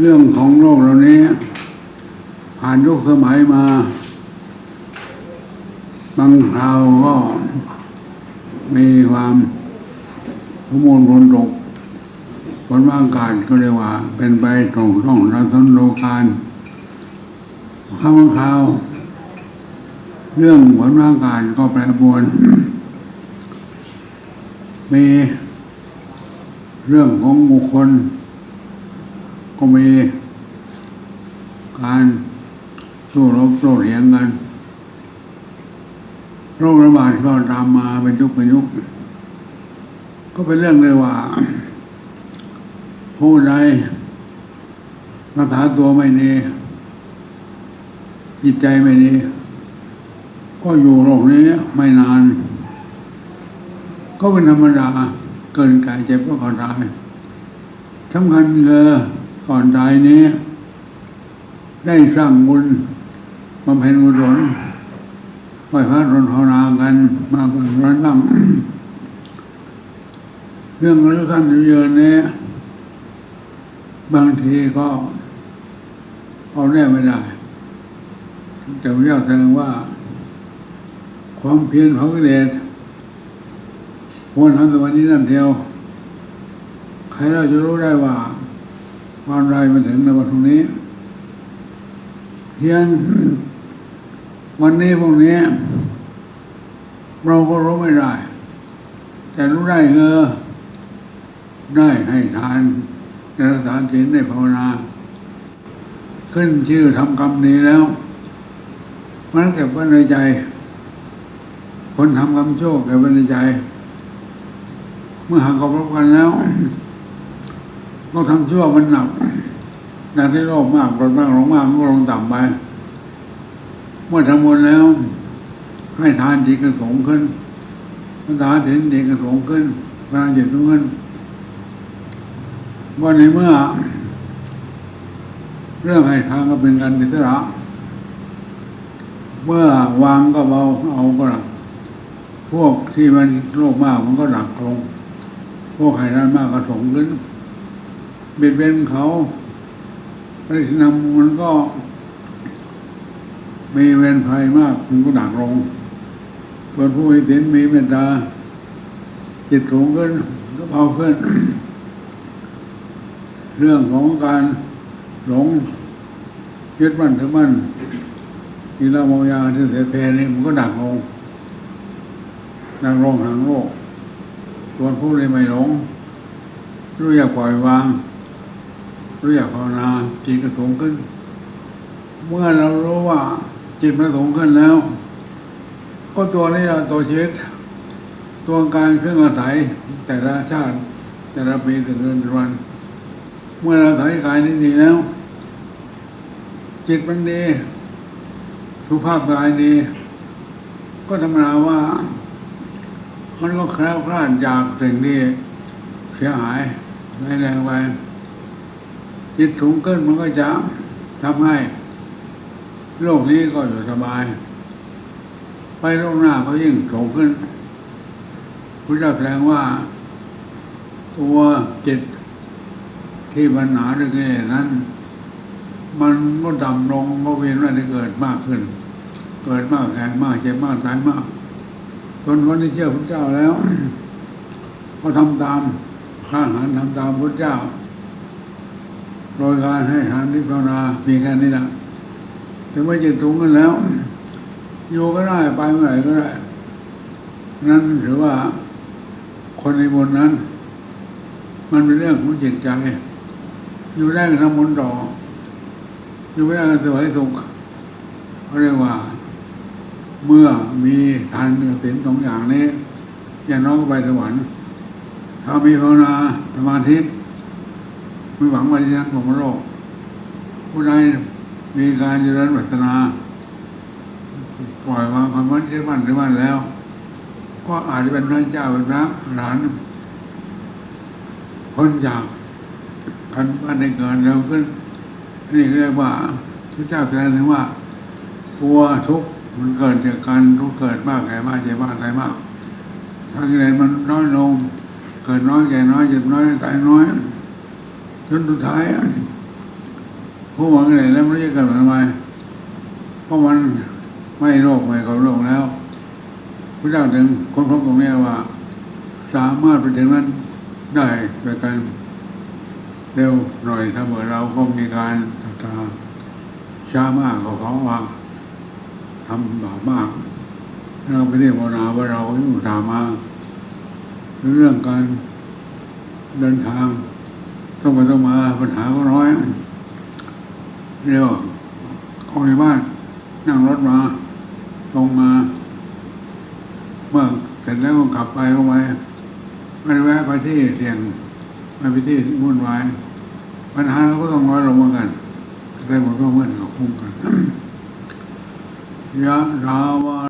เรื่องของโลกเหล่านี้ ผ่านยุคสมัยมา บางคราวก็มีความขมูลฝนตกฝนว่าอากาศก็เรียกว่า เป็นไปตรงต้องรัศนโลการข้างคราว เรื่องฝนว่าอากาศก็แปรปรวน มีเรื่องของบุคคล ก็มีการสู้รบโต้เถียงกันโรคระบาดก็ตามมาเป็นยุคเป็นยุค ก็เป็นเรื่องเลยว่า ผู้ใดรักษาตัวไม่ดีจิตใจไม่ดีก็อยู่โรคนี้ไม่นาน ก็เป็นธรรมดาเกินกายเจ็บก็ก่อตายสำคัญคือ ก่อนตายนี้ ได้สร้างบุญบำเพ็ญกุศลไหว้พระรนภาวนากันมาเป็นร้อยตั้งเรื่องอายุสั้นอายุยืนนี้บางทีก็เอาแน่ไม่ได้ แต่พระเจ้าแสดงว่า ความเพียรของกิเลสควรทำแต่วันนี้นั่นเดียว ใครเราจะรู้ได้ว่า วันไรมันถึงในวันพรุ่งนี้ เพียงวันนี้พรุ่งนี้ เราก็รู้ไม่ได้ แต่รู้ได้เออได้ให้ทานในรักษาศีลได้ภาวนา ขึ้นชื่อทำกรรมดีแล้ว มันเก็บไว้ในใจ คนทำกรรมโชั่วเก็บไว้ในใจ เมื่อหากรบกันแล้ว ก็ทำชั่วมันหนักหนักที่โลภมากโกรธมากหลงมากมันก็ลงต่ำไปเมื่อทำบุญแล้ว ให้ทานจิตกระสงขึ้นภาษาเห็นจิตกระสงขึ้นพลังจิตสูงขึ้นว่าในเมื่อ เรื่องให้ทานก็เป็นการอิสระเมื่อวางก็เบาเอาก็หนักพวกที่มันโลภมากมันก็หนักลง พวกให้ทานมากก็สงขึ้น เบียดเบียนเขาปรินำมันก็ มีเวรภัยมากมันก็หนักลงส่วนผู้มีศีลมีเมตตาจิตสูงขึ้นก็เบาขึ้น เรื่องของการหลงยึดมั่นถือมั่นกินเล้ามายาที่เสียเพนี่มันก็หนักลงหนักลงทางโลกส่วนผู้ที่ไม่หลง รู้อยากปล่อยวาง เรู้อยกภาวนาจิตก็สูงขึ้น เมื่อเรารู้ว่าจิตมันสูงขึ้นแล้ว ก็ตัวนี้เราตัวชีวิตตัวการเครื่องอาศัยแต่ละชาติ แต่ละปีแต่ละวัน เมื่อเราถ่กายนี้ดีแล้ว จิตมันดีสุภาพกายดี ก็ธรรมดาว่า มันก็แคล้วคลาดจากสิ่งที่เสียหายในแรงไป จิตสูงขึ้นมันก็จะทำให้ โลกนี้ก็อยู่สบาย ไปโลกหน้าก็ยิ่งสูงขึ้นพุทธเจ้าแสดงว่า ตัวจิตที่มันหนาด้วยกิเลสนั้น มันก็ดำลงก็เวียนว่ายได้เกิดมากขึ้น เกิดมากแก่มากเจ็บมากตายมากจนคนที่เชื่อพระเจ้าแล้ว ก็ทำตามข้าหารทำตามพระเจ้า โดยการให้ทานที่ภาวนาเพียงแค่นี้แหละถึงไม่จิตสูงกันแล้ว อยู่ก็ได้ไปเมื่อไหร่ก็ได้ นั่นถือว่าคนในบนนั้น มันเป็นเรื่องของจิตใจ อยู่ได้ก็ทำบุญต่อ อยู่ไม่ได้ก็สวยสุขเขาเรียกว่า เมื่อมีทานกับศีลสองอย่างนี้ อย่างน้องก็ไปสวรรค์ถ้ามีภาวนาสมาธิ ไม่หวังว่าจะยังของโลก ผู้ใดมีการเจริญวัฒนา ปล่อยวางความมั่นที่มั่นที่มั่นแล้ว ก็อาจจะเป็นพระเจ้าเป็นพระอรหันพ้นจากคันบ้านในเกินเร็วขึ้นนี่เรียกว่าพระเจ้าแสดงถึงว่า ตัวทุกข์มันเกิดจากการทุกข์เกิดมากแก่มากเจ็บมากตายมากทางกิเลสมันน้อยลงเกิดน้อยแก่น้อยเจ็บน้อยตายน้อย จนสุดท้ายผู้หวังอะไรแล้วไม่รู้จะเกิดทำไมเพราะมันไม่โลกไม่เขาโลกแล้วพระเจ้าถึงคนพบตรงนี้ว่า สามารถไปถึงนั้นได้โดยการเร็วหน่อยถ้าเมื่อเราก็มีการศรัทธาช้ามากก็เพราะว่าทำบาปมากเราไปเรียกภาวนาว่าเราอยู่ตามมาเรื่องการเดินทาง ต้องไปต้องมาปัญหาก็น้อย เรียกว่าของในบ้าน นั่งรถมา ตรงมา เมื่อเสร็จแล้วก็ขับไปลงไปไม่ได้แวะไปที่เสี่ยงไม่ไปที่วุ่นวายปัญหาเราก็ต้องน้อยลงเหมือนกันได้หมดก็เหมื่อนกับคุ้มกันยะราวา